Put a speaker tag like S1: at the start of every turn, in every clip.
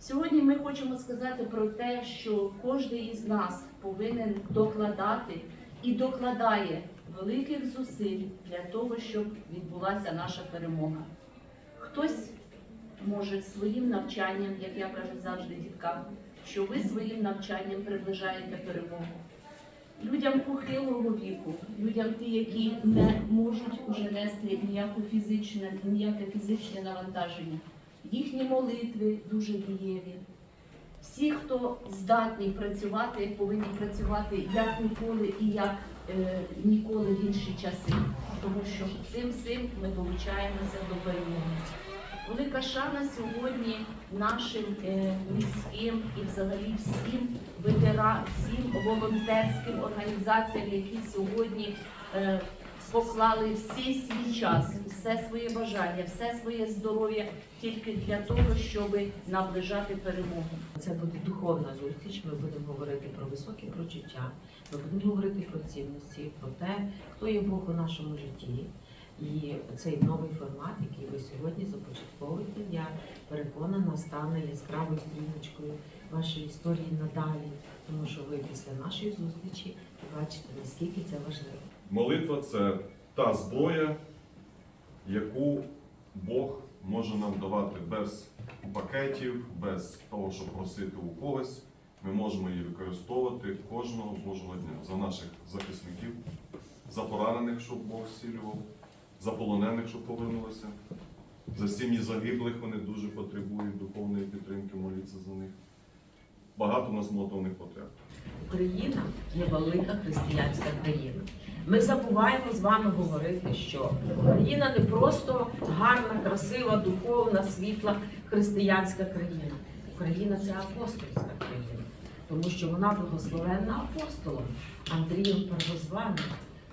S1: Сьогодні ми хочемо сказати про те, що кожен із нас повинен докладати і докладає великих зусиль для того, щоб відбулася наша перемога. Хтось може своїм навчанням, як я кажу завжди діткам, що ви своїм навчанням приближаєте перемогу. Людям похилого віку, людям ті, які не можуть уже нести ніяку фізичне, ніяке фізичне навантаження. Їхні молитви дуже дієві. Всі, хто здатний працювати, повинні працювати як ніколи і як е, ніколи в інші часи, тому що цим всім ми долучаємося до перемоги. Велика шана сьогодні нашим е, міським і взагалі всім ветеранам, всім волонтерським організаціям, які сьогодні е, поклали всі свій час, все своє бажання, все своє здоров'я тільки для того, щоб наближати перемогу.
S2: Це буде духовна зустріч. Ми будемо говорити про високі почуття. Ми будемо говорити про цінності, про те, хто є Бог у нашому житті. І цей новий формат, який ви сьогодні започатковуєте, я переконана, стане яскравою стріночкою вашої історії надалі, тому що ви після нашої зустрічі побачите, наскільки це важливо.
S3: Молитва це та зброя, яку Бог може нам давати без пакетів, без того, щоб просити у когось. Ми можемо її використовувати кожного Божого дня за наших захисників, за поранених, щоб Бог зцілював, за полонених, щоб повернулися, за сім'ї загиблих вони дуже потребують духовної підтримки, моліться за них. Багато у нас молотовних потреб.
S2: Україна є велика християнська країна. Ми забуваємо з вами говорити, що Україна не просто гарна, красива, духовна, світла християнська країна. Україна це апостольська країна, тому що вона благословенна апостолом Андрієм Первозваним,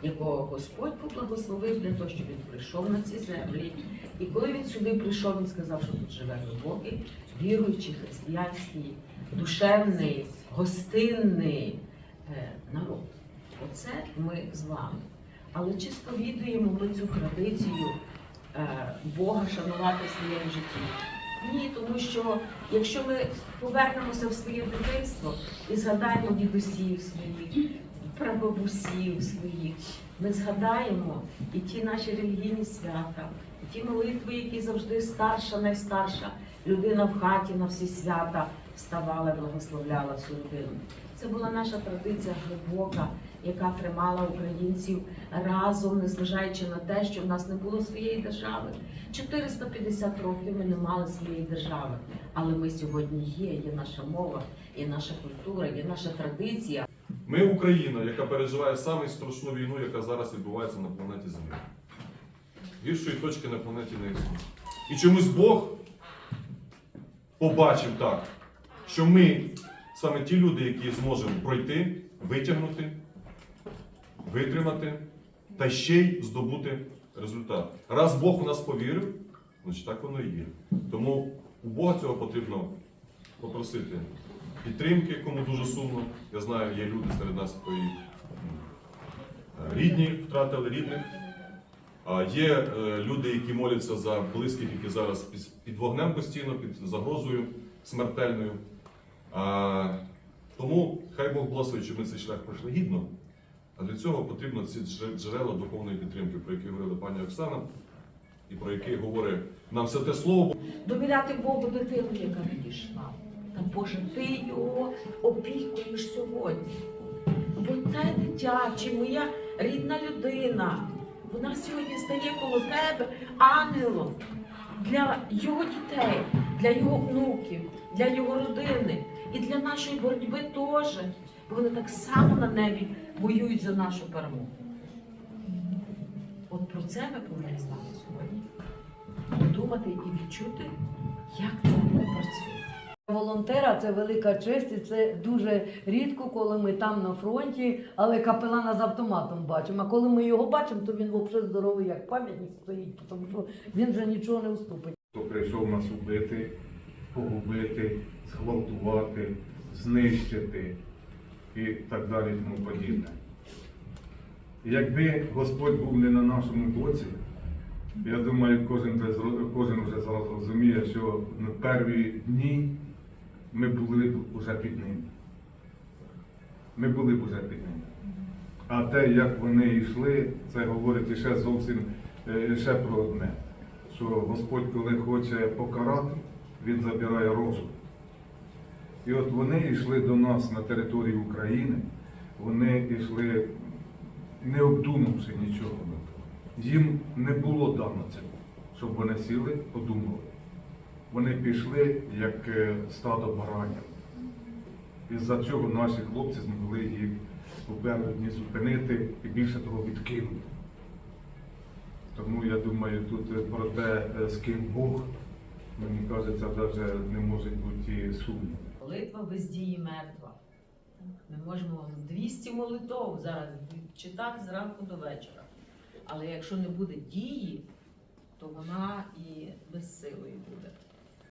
S2: якого Господь поблагословив для того, щоб він прийшов на ці землі. І коли він сюди прийшов, він сказав, що тут живе глибокий, віруючий християнський, душевний, гостинний е, народ. Оце ми з вами. Але чи сповідуємо ми цю традицію е, Бога шанувати в своєму житті? Ні, тому що якщо ми повернемося в своє дитинство і згадаємо дідусів своїх, прабабусів своїх, ми згадаємо і ті наші релігійні свята, і ті молитви, які завжди старша, найстарша людина в хаті на всі свята вставала, благословляла всю людину. Це була наша традиція глибока, яка тримала українців разом, незважаючи на те, що в нас не було своєї держави. 450 років ми не мали своєї держави, але ми сьогодні є. Є наша мова, є наша культура, є наша традиція.
S3: Ми Україна, яка переживає саму страшну війну, яка зараз відбувається на планеті Земля. Гіршої точки на планеті не існує. І чомусь Бог побачив так, що ми саме ті люди, які зможемо пройти, витягнути, витримати та ще й здобути результат. Раз Бог у нас повірив, значить так воно і є. Тому у Бога цього потрібно попросити підтримки, кому дуже сумно. Я знаю, є люди серед нас, хто і м, е, рідні втратили рідних. А є е, люди, які моляться за близьких, які зараз під вогнем постійно, під загрозою смертельною. А, тому хай Бог благословить, щоб ми цей шлях пройшли гідно. А для цього потрібно ці джерела духовної підтримки, про які говорила пані Оксана, і про які говорить нам святе слово.
S2: Довіряти Богу дитину, яка відійшла. Та Боже, ти його опікуєш сьогодні. Бо це дитя, чи моя рідна людина, вона сьогодні стає коло тебе ангелом для його дітей, для його внуків, для його родини і для нашої боротьби теж. Бо вони так само на небі воюють за нашу перемогу. От про це ми повинні з вами сьогодні подумати і відчути, як це працює.
S4: Волонтера це велика честь, і це дуже рідко, коли ми там на фронті, але капелана з автоматом бачимо. А коли ми його бачимо, то він взагалі здоровий, як пам'ятник стоїть, тому що він вже нічого не уступить.
S5: хто прийшов нас убити, погубити, зґвалтувати, знищити і так далі тому подібне. Якби Господь був не на нашому боці, я думаю, кожен, кожен вже зараз розуміє, що на перві дні ми були б уже під ним. Ми були б уже під ним. А те, як вони йшли, це говорить іще зовсім е, ще про одне. Що Господь, коли хоче покарати, Він забирає розум. І от вони йшли до нас на території України, вони йшли не обдумавши нічого. Їм не було дано цього, щоб вони сіли, подумали. Вони пішли як е, стадо баранів. Із-за цього наші хлопці змогли їх попередні зупинити і більше того відкинути. Тому я думаю, тут про те, е, з ким Бог, мені кажеться, навіть не може бути сумні.
S2: Молитва без дії мертва. Ми можемо 200 молитов зараз читати зранку до вечора. Але якщо не буде дії, то вона і безсилою буде.